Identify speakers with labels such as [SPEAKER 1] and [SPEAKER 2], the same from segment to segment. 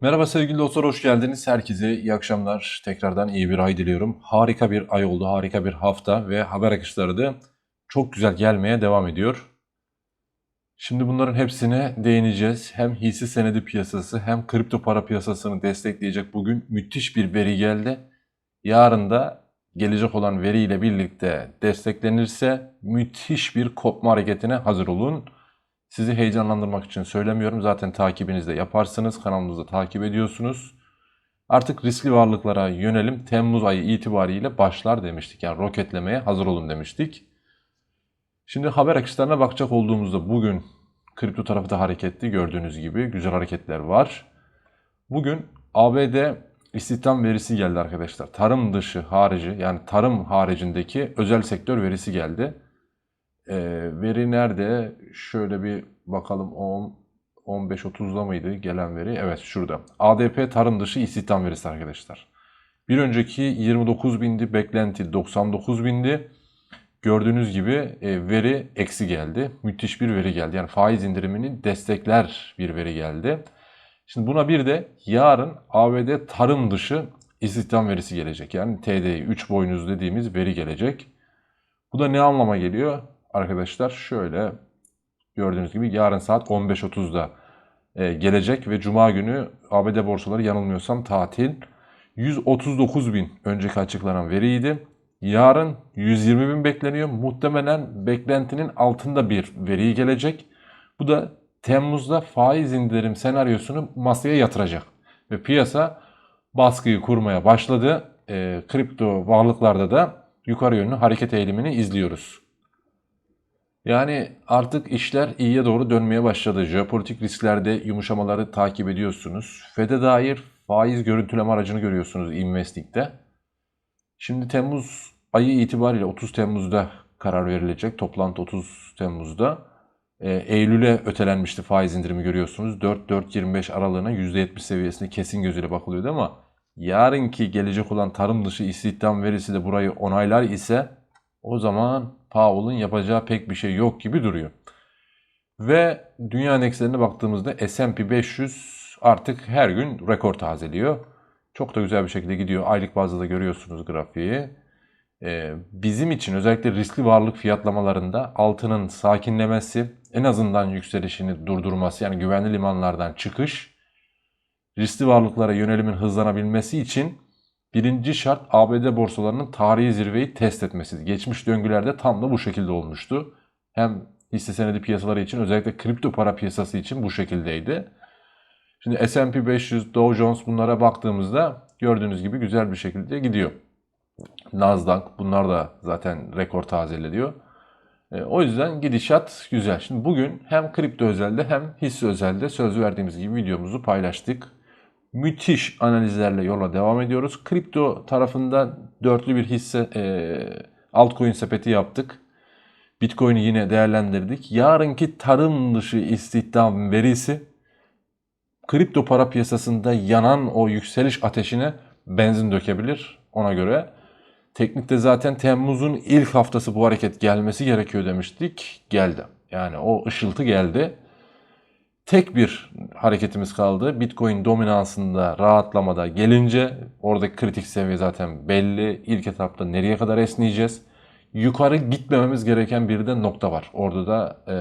[SPEAKER 1] Merhaba sevgili dostlar, hoş geldiniz. Herkese iyi akşamlar. Tekrardan iyi bir ay diliyorum. Harika bir ay oldu, harika bir hafta ve haber akışları da çok güzel gelmeye devam ediyor. Şimdi bunların hepsine değineceğiz. Hem hisse senedi piyasası hem kripto para piyasasını destekleyecek bugün müthiş bir veri geldi. Yarın da gelecek olan veriyle birlikte desteklenirse müthiş bir kopma hareketine hazır olun. Sizi heyecanlandırmak için söylemiyorum. Zaten takibinizde yaparsınız. Kanalımızı takip ediyorsunuz. Artık riskli varlıklara yönelim Temmuz ayı itibariyle başlar demiştik. Yani roketlemeye hazır olun demiştik. Şimdi haber akışlarına bakacak olduğumuzda bugün kripto tarafı da hareketli gördüğünüz gibi güzel hareketler var. Bugün ABD istihdam verisi geldi arkadaşlar. Tarım dışı harici yani tarım haricindeki özel sektör verisi geldi. Ee, veri nerede? Şöyle bir bakalım 10 15-30'da mıydı gelen veri? Evet şurada. ADP tarım dışı istihdam verisi arkadaşlar. Bir önceki 29 bindi, beklenti 99 bindi. Gördüğünüz gibi e, veri eksi geldi. Müthiş bir veri geldi. Yani faiz indirimini destekler bir veri geldi. Şimdi buna bir de yarın ABD tarım dışı istihdam verisi gelecek. Yani TDI 3 boynuz dediğimiz veri gelecek. Bu da ne anlama geliyor? Arkadaşlar şöyle gördüğünüz gibi yarın saat 15.30'da e, gelecek ve Cuma günü ABD borsaları yanılmıyorsam tatil. 139 bin önceki açıklanan veriydi. Yarın 120 bin bekleniyor. Muhtemelen beklentinin altında bir veri gelecek. Bu da Temmuz'da faiz indirim senaryosunu masaya yatıracak. Ve piyasa baskıyı kurmaya başladı. E, kripto varlıklarda da yukarı yönlü hareket eğilimini izliyoruz. Yani artık işler iyiye doğru dönmeye başladı. Jeopolitik risklerde yumuşamaları takip ediyorsunuz. FED'e dair faiz görüntüleme aracını görüyorsunuz Investing'de. Şimdi Temmuz ayı itibariyle 30 Temmuz'da karar verilecek. Toplantı 30 Temmuz'da. E, Eylül'e ötelenmişti faiz indirimi görüyorsunuz. 4-4-25 aralığına %70 seviyesinde kesin gözüyle bakılıyordu ama yarınki gelecek olan tarım dışı istihdam verisi de burayı onaylar ise o zaman Powell'ın yapacağı pek bir şey yok gibi duruyor. Ve dünya endekslerine baktığımızda S&P 500 artık her gün rekor tazeliyor. Çok da güzel bir şekilde gidiyor. Aylık bazda da görüyorsunuz grafiği. Ee, bizim için özellikle riskli varlık fiyatlamalarında altının sakinlemesi, en azından yükselişini durdurması yani güvenli limanlardan çıkış, riskli varlıklara yönelimin hızlanabilmesi için birinci şart ABD borsalarının tarihi zirveyi test etmesidir. Geçmiş döngülerde tam da bu şekilde olmuştu. Hem hisse senedi piyasaları için özellikle kripto para piyasası için bu şekildeydi. Şimdi S&P 500, Dow Jones bunlara baktığımızda gördüğünüz gibi güzel bir şekilde gidiyor. Nasdaq bunlar da zaten rekor tazelediyor. E, o yüzden gidişat güzel. Şimdi bugün hem kripto özelde hem hisse özelde söz verdiğimiz gibi videomuzu paylaştık. Müthiş analizlerle yola devam ediyoruz. Kripto tarafında dörtlü bir hisse e, altcoin sepeti yaptık. Bitcoin'i yine değerlendirdik. Yarınki tarım dışı istihdam verisi kripto para piyasasında yanan o yükseliş ateşine benzin dökebilir. Ona göre teknikte zaten Temmuz'un ilk haftası bu hareket gelmesi gerekiyor demiştik. Geldi. Yani o ışıltı geldi. Tek bir hareketimiz kaldı. Bitcoin dominansında rahatlamada gelince oradaki kritik seviye zaten belli. İlk etapta nereye kadar esneyeceğiz? Yukarı gitmememiz gereken bir de nokta var. Orada da e,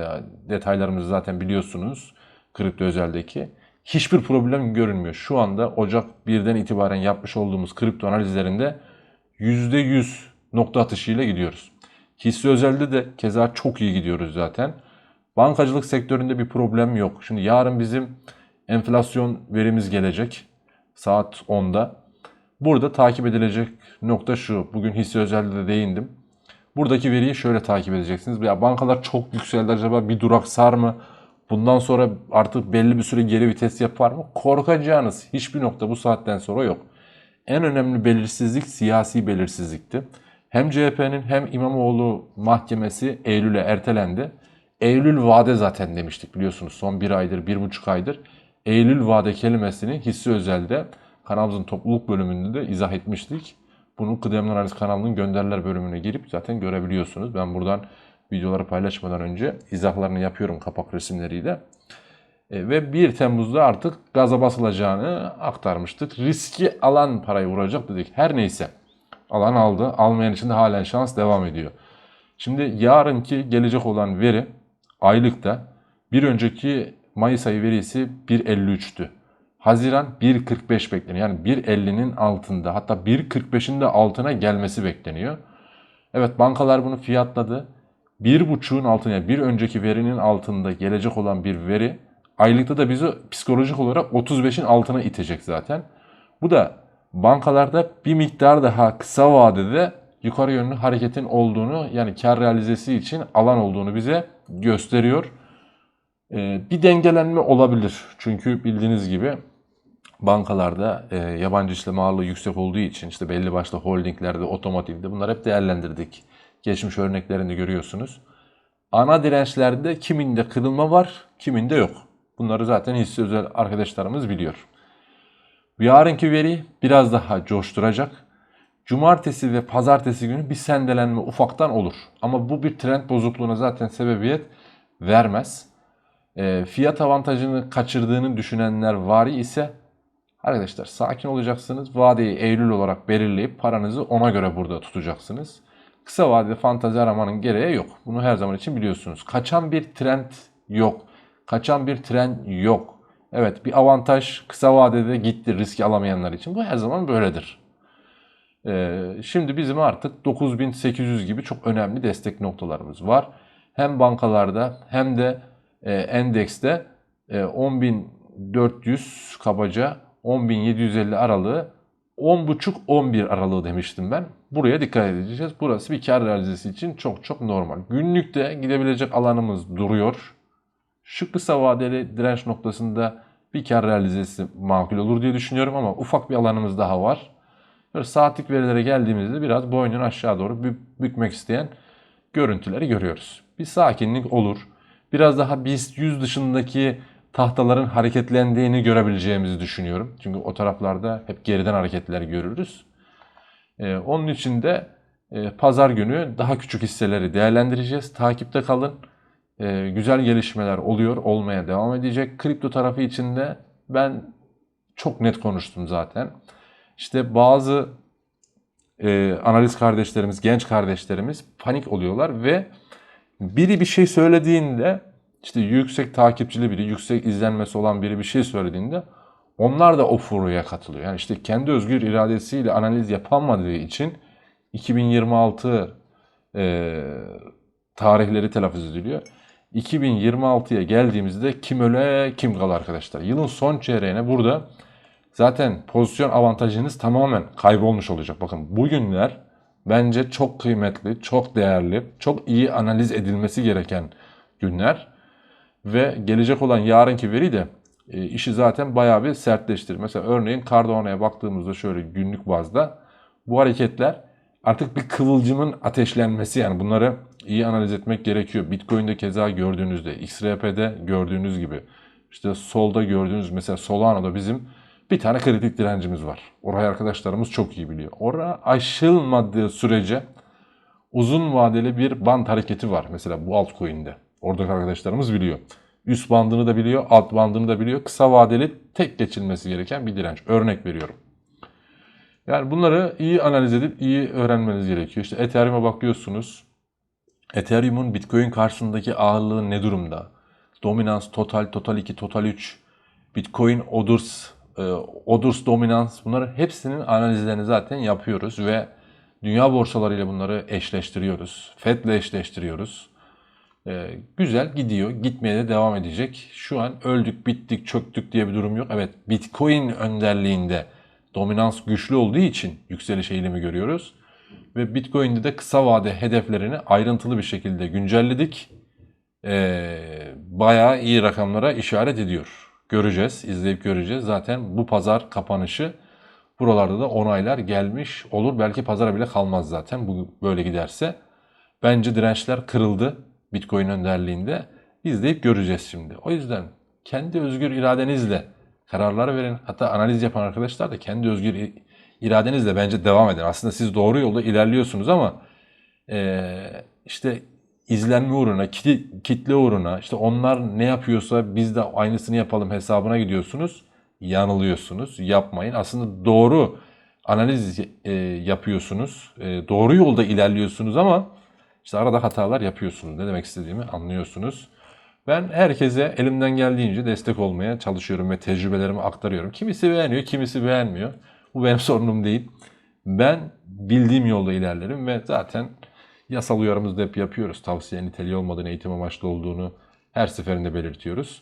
[SPEAKER 1] detaylarımızı zaten biliyorsunuz. Kripto özeldeki hiçbir problem görünmüyor. Şu anda Ocak 1'den itibaren yapmış olduğumuz kripto analizlerinde %100 nokta atışıyla gidiyoruz. Hisse özelde de keza çok iyi gidiyoruz zaten. Bankacılık sektöründe bir problem yok. Şimdi yarın bizim enflasyon verimiz gelecek saat 10'da. Burada takip edilecek nokta şu. Bugün hisse özelde de değindim. Buradaki veriyi şöyle takip edeceksiniz. Ya bankalar çok yükseldi acaba bir durak sar mı? Bundan sonra artık belli bir süre geri vites yapar mı? Korkacağınız hiçbir nokta bu saatten sonra yok. En önemli belirsizlik siyasi belirsizlikti. Hem CHP'nin hem İmamoğlu mahkemesi Eylül'e ertelendi. Eylül vade zaten demiştik biliyorsunuz son bir aydır, bir buçuk aydır. Eylül vade kelimesini hisse özelde kanalımızın topluluk bölümünde de izah etmiştik. Bunu Kıdemli Analiz kanalının gönderiler bölümüne girip zaten görebiliyorsunuz. Ben buradan videoları paylaşmadan önce izahlarını yapıyorum kapak resimleriyle. E, ve 1 Temmuz'da artık gaza basılacağını aktarmıştık. Riski alan parayı vuracak dedik. Her neyse. Alan aldı. Almayan için de halen şans devam ediyor. Şimdi yarınki gelecek olan veri aylıkta bir önceki Mayıs ayı verisi 1.53'tü. Haziran 1.45 bekleniyor. Yani 1.50'nin altında hatta 1.45'in de altına gelmesi bekleniyor. Evet bankalar bunu fiyatladı. 1.5'un altına yani bir önceki verinin altında gelecek olan bir veri aylıkta da bizi psikolojik olarak 35'in altına itecek zaten. Bu da bankalarda bir miktar daha kısa vadede yukarı yönlü hareketin olduğunu yani kar realizesi için alan olduğunu bize gösteriyor. Ee, bir dengelenme olabilir. Çünkü bildiğiniz gibi bankalarda e, yabancı işlem ağırlığı yüksek olduğu için işte belli başlı holdinglerde, otomotivde bunlar hep değerlendirdik. Geçmiş örneklerini görüyorsunuz. Ana dirençlerde kiminde kırılma var, kiminde yok. Bunları zaten hisse özel arkadaşlarımız biliyor. Yarınki veri biraz daha coşturacak. Cumartesi ve pazartesi günü bir sendelenme ufaktan olur. Ama bu bir trend bozukluğuna zaten sebebiyet vermez. E, fiyat avantajını kaçırdığını düşünenler var ise arkadaşlar sakin olacaksınız. Vadeyi Eylül olarak belirleyip paranızı ona göre burada tutacaksınız. Kısa vadede fantazi aramanın gereği yok. Bunu her zaman için biliyorsunuz. Kaçan bir trend yok. Kaçan bir trend yok. Evet bir avantaj kısa vadede gitti riski alamayanlar için. Bu her zaman böyledir. Ee, şimdi bizim artık 9800 gibi çok önemli destek noktalarımız var. Hem bankalarda hem de e, endekste e, 10400 kabaca 10750 aralığı 10.5-11 aralığı demiştim ben. Buraya dikkat edeceğiz. Burası bir kar realizesi için çok çok normal. Günlükte gidebilecek alanımız duruyor. Şu kısa vadeli direnç noktasında bir kar realizesi makul olur diye düşünüyorum ama ufak bir alanımız daha var. Böyle saatlik verilere geldiğimizde biraz boynunu aşağı doğru bükmek isteyen görüntüleri görüyoruz. Bir sakinlik olur. Biraz daha BIST 100 dışındaki tahtaların hareketlendiğini görebileceğimizi düşünüyorum. Çünkü o taraflarda hep geriden hareketler görürüz. Ee, onun için de e, pazar günü daha küçük hisseleri değerlendireceğiz. Takipte kalın. Ee, güzel gelişmeler oluyor, olmaya devam edecek. Kripto tarafı için de ben çok net konuştum zaten. İşte bazı e, analiz kardeşlerimiz, genç kardeşlerimiz panik oluyorlar ve biri bir şey söylediğinde işte yüksek takipçili biri, yüksek izlenmesi olan biri bir şey söylediğinde onlar da o furuya katılıyor. Yani işte kendi özgür iradesiyle analiz yapamadığı için 2026 e, tarihleri telaffuz ediliyor. 2026'ya geldiğimizde kim öle kim kal arkadaşlar. Yılın son çeyreğine burada zaten pozisyon avantajınız tamamen kaybolmuş olacak. Bakın bugünler bence çok kıymetli, çok değerli, çok iyi analiz edilmesi gereken günler. Ve gelecek olan yarınki veri de e, işi zaten bayağı bir sertleştirir. Mesela örneğin Cardano'ya baktığımızda şöyle günlük bazda bu hareketler artık bir kıvılcımın ateşlenmesi yani bunları iyi analiz etmek gerekiyor. Bitcoin'de keza gördüğünüzde, XRP'de gördüğünüz gibi işte solda gördüğünüz mesela Solano'da bizim bir tane kritik direncimiz var. Orayı arkadaşlarımız çok iyi biliyor. Orada aşılmadığı sürece uzun vadeli bir band hareketi var mesela bu altcoin'de. Oradaki arkadaşlarımız biliyor. Üst bandını da biliyor, alt bandını da biliyor. Kısa vadeli tek geçilmesi gereken bir direnç. Örnek veriyorum. Yani bunları iyi analiz edip iyi öğrenmeniz gerekiyor. İşte Ethereum'a bakıyorsunuz. Ethereum'un Bitcoin karşısındaki ağırlığı ne durumda? Dominans, Total, Total 2, Total 3, Bitcoin, Odurs, e, Odurs dominans bunları hepsinin analizlerini zaten yapıyoruz ve dünya borsalarıyla bunları eşleştiriyoruz. Fed'le eşleştiriyoruz. Ee, güzel gidiyor. Gitmeye de devam edecek. Şu an öldük, bittik, çöktük diye bir durum yok. Evet Bitcoin önderliğinde dominans güçlü olduğu için yükseliş eğilimi görüyoruz. Ve Bitcoin'de de kısa vade hedeflerini ayrıntılı bir şekilde güncelledik. Ee, bayağı iyi rakamlara işaret ediyor. Göreceğiz, izleyip göreceğiz. Zaten bu pazar kapanışı buralarda da onaylar gelmiş olur. Belki pazara bile kalmaz zaten bu böyle giderse. Bence dirençler kırıldı. Bitcoin önderliğinde izleyip göreceğiz şimdi. O yüzden kendi özgür iradenizle kararlar verin. Hatta analiz yapan arkadaşlar da kendi özgür iradenizle bence devam edin. Aslında siz doğru yolda ilerliyorsunuz ama e, işte izlenme uğruna, kitle, uğruna işte onlar ne yapıyorsa biz de aynısını yapalım hesabına gidiyorsunuz. Yanılıyorsunuz. Yapmayın. Aslında doğru analiz e, yapıyorsunuz. E, doğru yolda ilerliyorsunuz ama işte arada hatalar yapıyorsunuz. Ne demek istediğimi anlıyorsunuz. Ben herkese elimden geldiğince destek olmaya çalışıyorum ve tecrübelerimi aktarıyorum. Kimisi beğeniyor, kimisi beğenmiyor. Bu benim sorunum değil. Ben bildiğim yolda ilerlerim ve zaten yasal uyarımızı da hep yapıyoruz. Tavsiye niteliği olmadan eğitim amaçlı olduğunu her seferinde belirtiyoruz.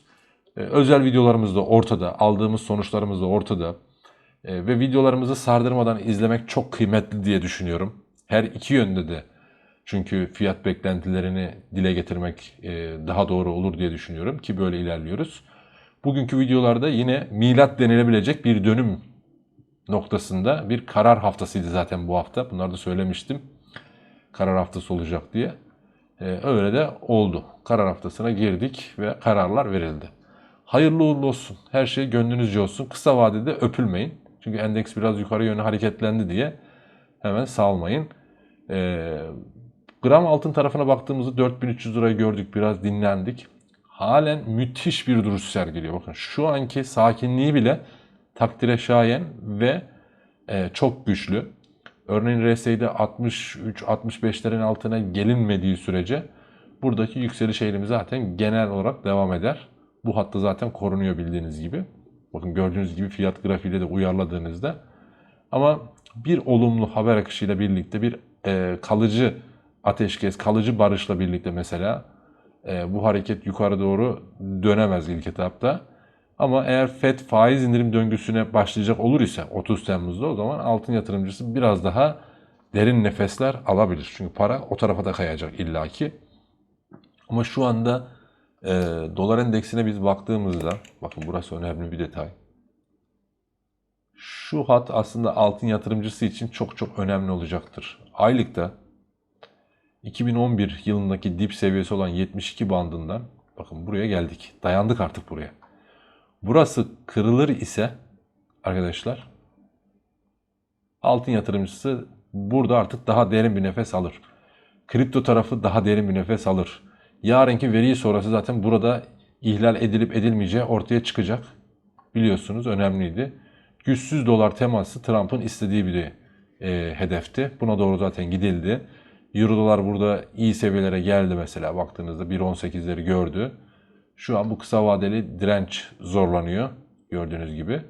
[SPEAKER 1] Ee, özel videolarımız da ortada, aldığımız sonuçlarımız da ortada. Ee, ve videolarımızı sardırmadan izlemek çok kıymetli diye düşünüyorum. Her iki yönde de çünkü fiyat beklentilerini dile getirmek e, daha doğru olur diye düşünüyorum ki böyle ilerliyoruz. Bugünkü videolarda yine milat denilebilecek bir dönüm noktasında bir karar haftasıydı zaten bu hafta. Bunları da söylemiştim. Karar haftası olacak diye. E, öyle de oldu. Karar haftasına girdik ve kararlar verildi. Hayırlı uğurlu olsun. Her şey gönlünüzce olsun. Kısa vadede öpülmeyin. Çünkü endeks biraz yukarı yönlü hareketlendi diye hemen salmayın. Ee, gram altın tarafına baktığımızda 4300 lirayı gördük. Biraz dinlendik. Halen müthiş bir duruş sergiliyor. Bakın şu anki sakinliği bile takdire şayan ve e, çok güçlü. Örneğin RSI'de 63-65'lerin altına gelinmediği sürece buradaki yükseliş eğilimi zaten genel olarak devam eder. Bu hatta zaten korunuyor bildiğiniz gibi. Bakın gördüğünüz gibi fiyat grafiğiyle de uyarladığınızda. Ama bir olumlu haber akışıyla birlikte bir e, kalıcı ateşkes, kalıcı barışla birlikte mesela e, bu hareket yukarı doğru dönemez ilk etapta. Ama eğer FED faiz indirim döngüsüne başlayacak olur ise 30 Temmuz'da o zaman altın yatırımcısı biraz daha derin nefesler alabilir. Çünkü para o tarafa da kayacak illaki. Ama şu anda e, dolar endeksine biz baktığımızda, bakın burası önemli bir detay. Şu hat aslında altın yatırımcısı için çok çok önemli olacaktır. Aylıkta 2011 yılındaki dip seviyesi olan 72 bandından bakın buraya geldik. Dayandık artık buraya. Burası kırılır ise arkadaşlar altın yatırımcısı burada artık daha derin bir nefes alır. Kripto tarafı daha derin bir nefes alır. Yarınki veri sonrası zaten burada ihlal edilip edilmeyeceği ortaya çıkacak. Biliyorsunuz önemliydi. Güçsüz dolar teması Trump'ın istediği bir e, hedefti. Buna doğru zaten gidildi. Euro dolar burada iyi seviyelere geldi mesela baktığınızda 1.18'leri gördü. Şu an bu kısa vadeli direnç zorlanıyor gördüğünüz gibi.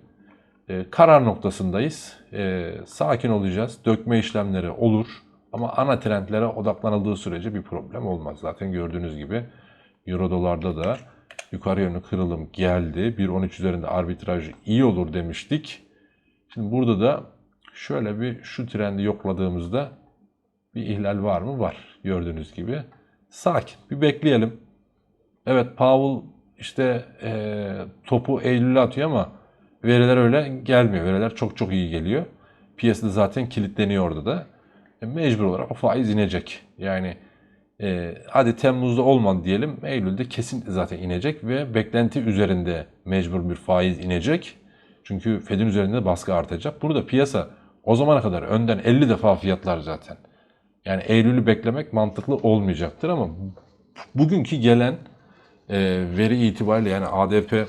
[SPEAKER 1] E, karar noktasındayız. E, sakin olacağız. Dökme işlemleri olur. Ama ana trendlere odaklanıldığı sürece bir problem olmaz. Zaten gördüğünüz gibi Euro dolarda da yukarı yönlü kırılım geldi. 1.13 üzerinde arbitraj iyi olur demiştik. Şimdi burada da şöyle bir şu trendi yokladığımızda bir ihlal var mı? Var. Gördüğünüz gibi. Sakin. Bir bekleyelim. Evet Powell işte e, topu Eylül'e atıyor ama veriler öyle gelmiyor. Veriler çok çok iyi geliyor. Piyasada zaten kilitleniyor orada da. E, mecbur olarak o faiz inecek. Yani e, hadi Temmuz'da olmadı diyelim. Eylül'de kesin zaten inecek ve beklenti üzerinde mecbur bir faiz inecek. Çünkü Fed'in üzerinde baskı artacak. Burada piyasa o zamana kadar önden 50 defa fiyatlar zaten. Yani Eylül'ü beklemek mantıklı olmayacaktır ama bugünkü gelen veri itibariyle yani ADP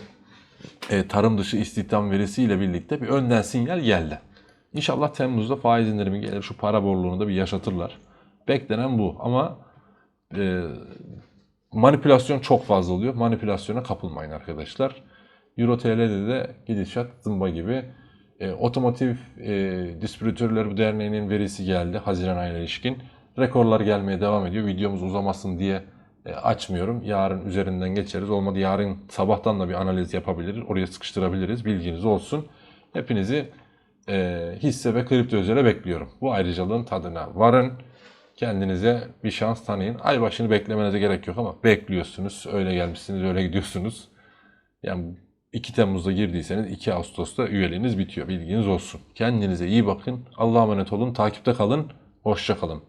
[SPEAKER 1] e, tarım dışı istihdam verisiyle birlikte bir önden sinyal geldi. İnşallah Temmuz'da faiz indirimi gelir. Şu para borluğunu da bir yaşatırlar. Beklenen bu ama e, manipülasyon çok fazla oluyor. Manipülasyona kapılmayın arkadaşlar. Euro TL'de de gidişat zımba gibi. E, Otomotiv e, Distribütörleri Derneği'nin verisi geldi Haziran ayına ilişkin. Rekorlar gelmeye devam ediyor. Videomuz uzamasın diye açmıyorum. Yarın üzerinden geçeriz. Olmadı yarın sabahtan da bir analiz yapabiliriz. Oraya sıkıştırabiliriz. Bilginiz olsun. Hepinizi e, hisse ve kripto üzere bekliyorum. Bu ayrıcalığın tadına varın. Kendinize bir şans tanıyın. Ay başını beklemenize gerek yok ama bekliyorsunuz. Öyle gelmişsiniz, öyle gidiyorsunuz. Yani 2 Temmuz'da girdiyseniz 2 Ağustos'ta üyeliğiniz bitiyor. Bilginiz olsun. Kendinize iyi bakın. Allah'a emanet olun. Takipte kalın. Hoşça kalın.